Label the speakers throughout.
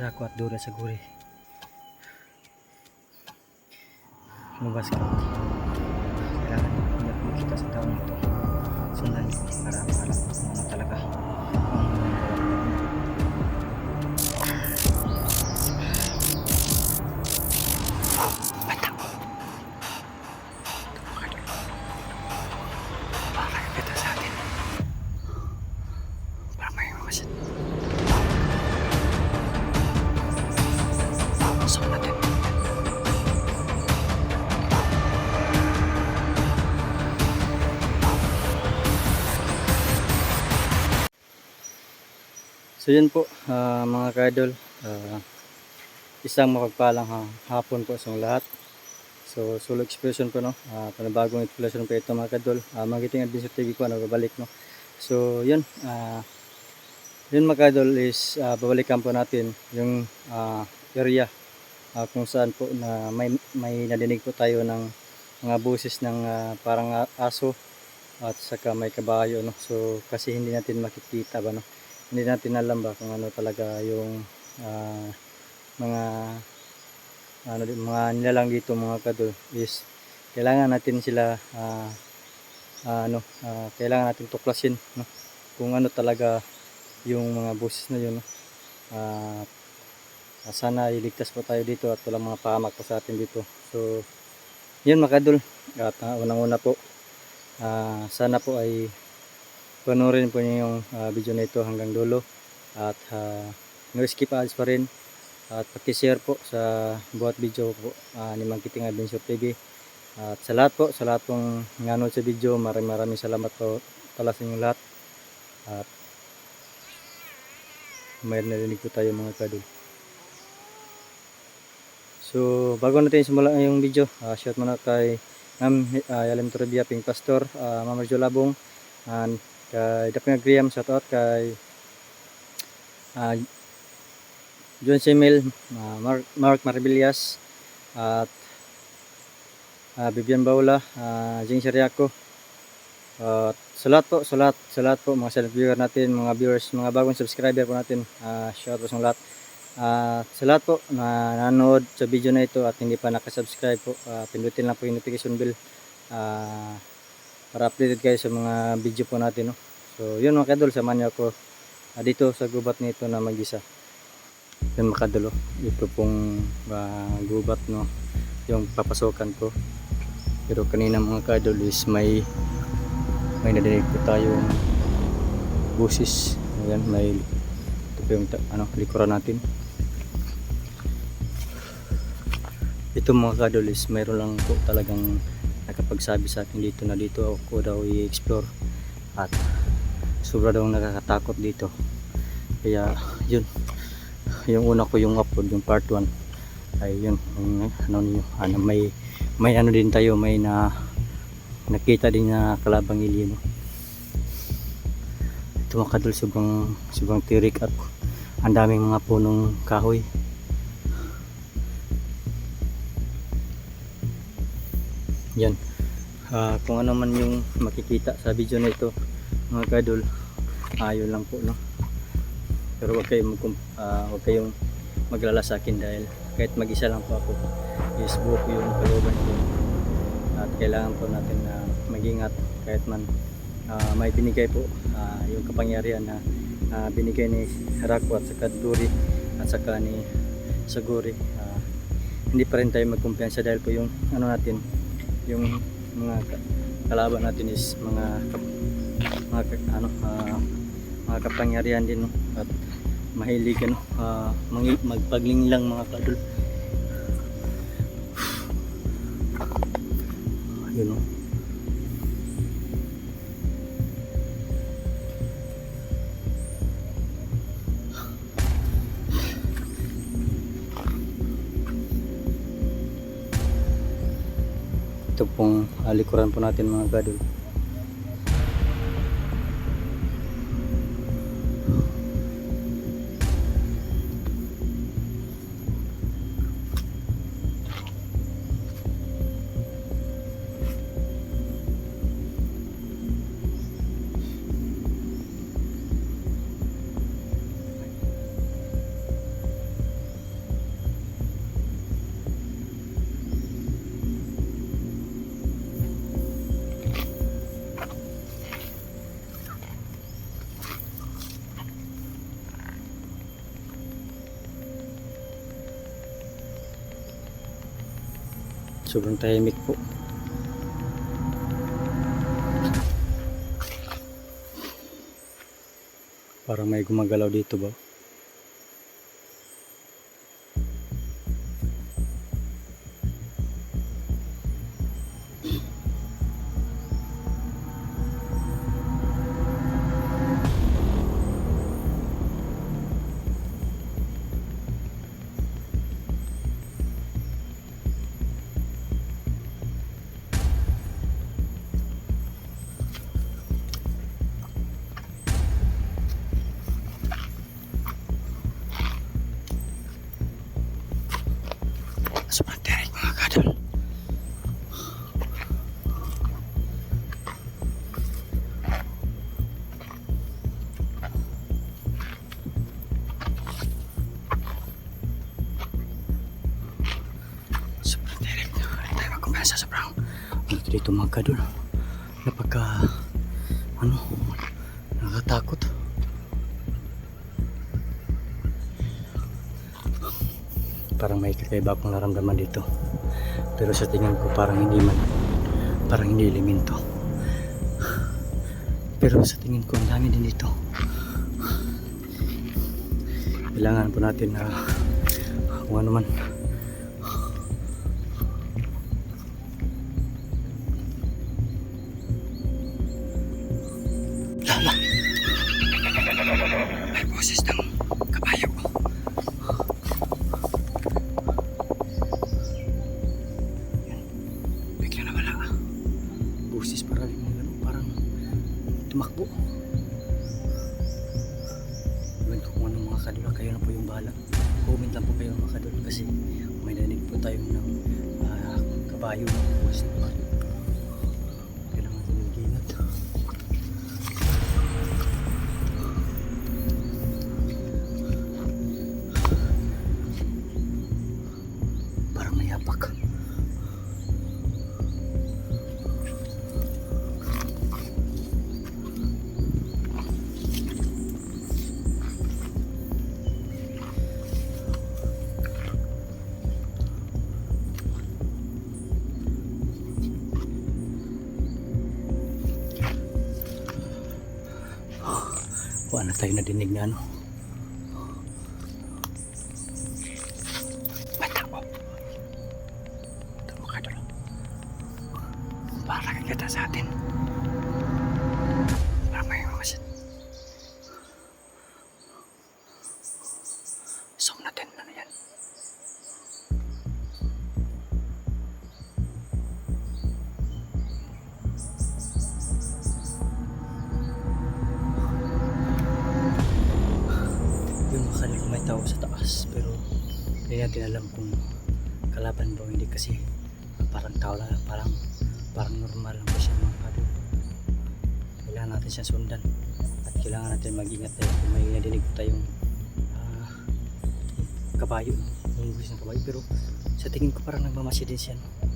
Speaker 1: Rako at Dura sa guri. Lumabas So yun po ah, mga ka-idol. Ah, isang mapagpalang ha- hapon po sa lahat. So solo expression po no. Uh, panibagong expression po ito mga ka-idol. Uh, magiting adventure TV ko ano babalik no. So yun. ah, yun mga ka-idol is ah, babalikan po natin yung ah, area ah, kung saan po na may may nadinig po tayo ng mga boses ng ah, parang aso at saka may kabayo no. So kasi hindi natin makikita ba no. Hindi natin alam ba kung ano talaga yung ah, mga ano mga nilalang dito mga kadol is kailangan natin sila ah, ah, ano ah, kailangan natin tuklasin no kung ano talaga yung mga boses na yun no? Ah, sana iligtas po tayo dito at walang mga pahamak po sa atin dito. So, yun mga kadol. At ah, unang-una po, ah, sana po ay panoorin po niyo yung ah, video na ito hanggang dulo. At uh, no skip ads pa rin. At paki-share po sa buhat video po ah, ni Mangkiting Adventure TV. At sa lahat po, sa lahat pong nanood sa video, maraming maraming salamat po pala sa inyong lahat. At may narinig po tayo mga kadol. So, bago natin simula yung video, uh, shout muna kay Ma'am uh, Yalim Toribia Ping Pastor, uh, Ma'am Marjo Labong, and kay Daping Agriam, shout out kay uh, John Simil, uh, Mark, Mark Marbilias, at uh, Bibian Baula, uh, Jing Sariaco, at sa lahat po, sa lahat, sa lahat po, mga silent viewer natin, mga viewers, mga bagong subscriber po natin, uh, shout out sa lahat. Ah, sa lahat po na nanood sa video na ito at hindi pa nakasubscribe po, ah, pindutin lang po yung notification bell ah, para updated kayo sa mga video po natin. No? So yun mga kadol, samahan niyo ako ah, dito sa gubat nito na mag-isa. Yun mga kadol, oh. ito pong ah, gubat no, yung papasokan ko. Pero kanina mga kadol is may may nadinig po tayong busis. Ayan, may ito yung ano, likuran natin. Ito mga kadolis, mayroon lang po talagang nakapagsabi sa akin dito na dito ako daw i-explore at sobra daw nakakatakot dito. Kaya yun, yung una ko yung upload, yung part 1 ay yun, yung, ano niyo, ano, may may ano din tayo, may na nakita din na kalabang ilino. Ito mga kadol, sobrang, sobrang tirik at ang daming mga punong kahoy. Yan. Ah, kung ano man yung makikita sa video na ito, mga kadol, ayun lang po, no? Pero wag kayong, magkum- ah, wag kayong maglala sa akin dahil kahit mag-isa lang po ako, is buo ko yung kalooban ko. At kailangan po natin na mag-ingat kahit man ah, may binigay po ah, yung kapangyarihan na ah, binigay ni Harako at saka Duri at saka ni Saguri. Ah, hindi pa rin tayo magkumpiyansa dahil po yung ano natin, yung mga ka- kalaban natin is mga mga ano ah, mga kapangyarihan din no? at mahilig ano ah, mangi- magpagling lang mga kadol ito pong ah, likuran po natin mga gadol sobrang tahimik po. Parang may gumagalaw dito ba dito mga kadol napagka ano nakatakot parang may kakaiba akong naramdaman dito. Pero sa tingin ko parang hindi man parang hindi elemento. Pero sa tingin ko ang dami din dito. Kailangan po natin na kung ano man tumakbo. Ewan ko kung anong mga kadula kayo na po yung bahala. Comment lang po kayo mga kadula kasi may narinig po tayo ng ah, kabayo. ng busis Wala na tayo nadinig na ano. Natin alam kung kalaban ba hindi kasi parang tao lang parang parang normal lang siya mga kadol kailangan natin siyang sundan at kailangan natin mag-ingat tayo kung may nadinig po tayong ah, kabayo yung gusto ng kabayo pero sa tingin ko parang nagmamasid din siya no?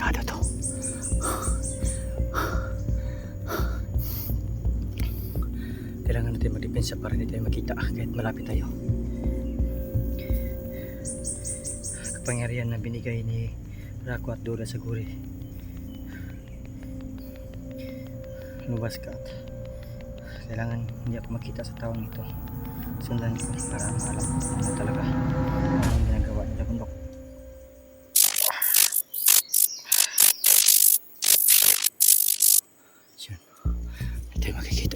Speaker 1: Delikado to. Kailangan natin magdepensa para hindi tayo makita kahit malapit tayo. Kapangyarihan na binigay ni Rako at Dura sa guri. Lumabas ka at kailangan hindi ako makita sa taong ito. Sundan ko para maalam ano talaga ang ginagawa nila bundok. Hindi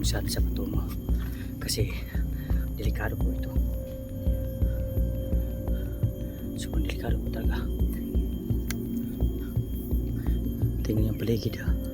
Speaker 1: kung saan sa patungo. Kasi delikado po ito. Sobrang delikado po talaga. Tingnan yung paligid ha.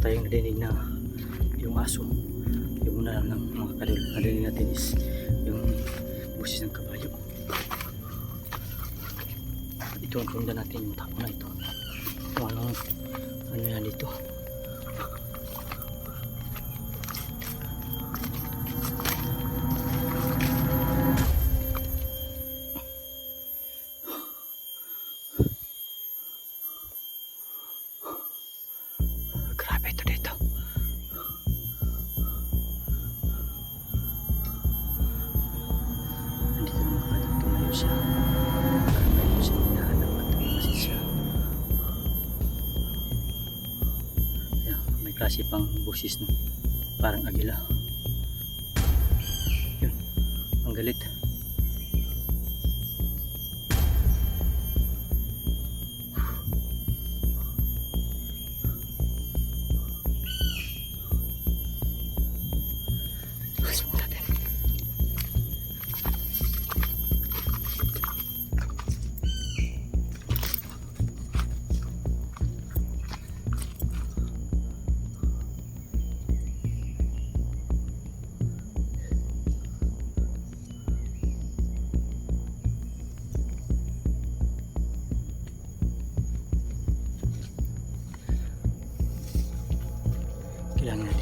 Speaker 1: Tayong nadinig na yung aso. Yung una lang ng mga kadol nadinig natin is yung busis ng kabayo. Ito ang tunda natin yung tao na ito. Kung anong ano yan dito kaya tumayo siya mayroon siyang hinahanap at tumasin siya. Ayan, may klase pang busis no? Parang agila. Yun ang galit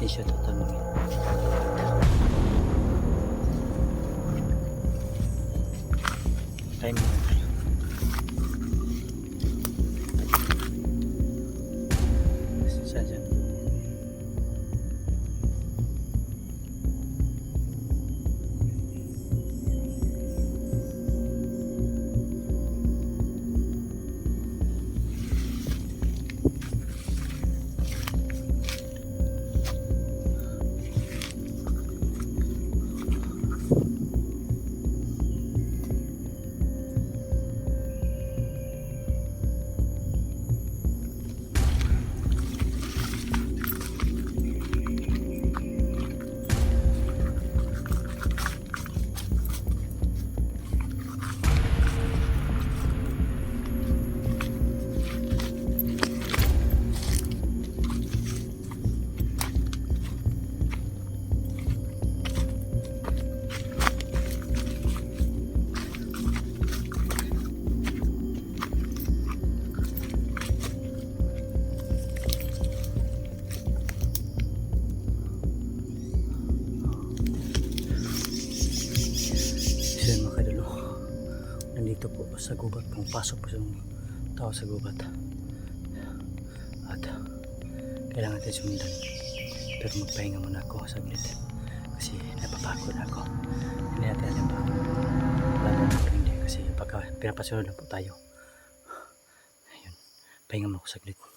Speaker 1: Kailangan natin siya tatanungin. Time sa gubat. Pumapasok po yung tao sa gubat. At kailangan natin sundan. Pero magpahinga muna ako saglit. Kasi napapagod ako. Hindi natin alam ba. Laban natin hindi. Kasi baka pinapasunod na po tayo. Ayun. Pahinga mo ako saglit.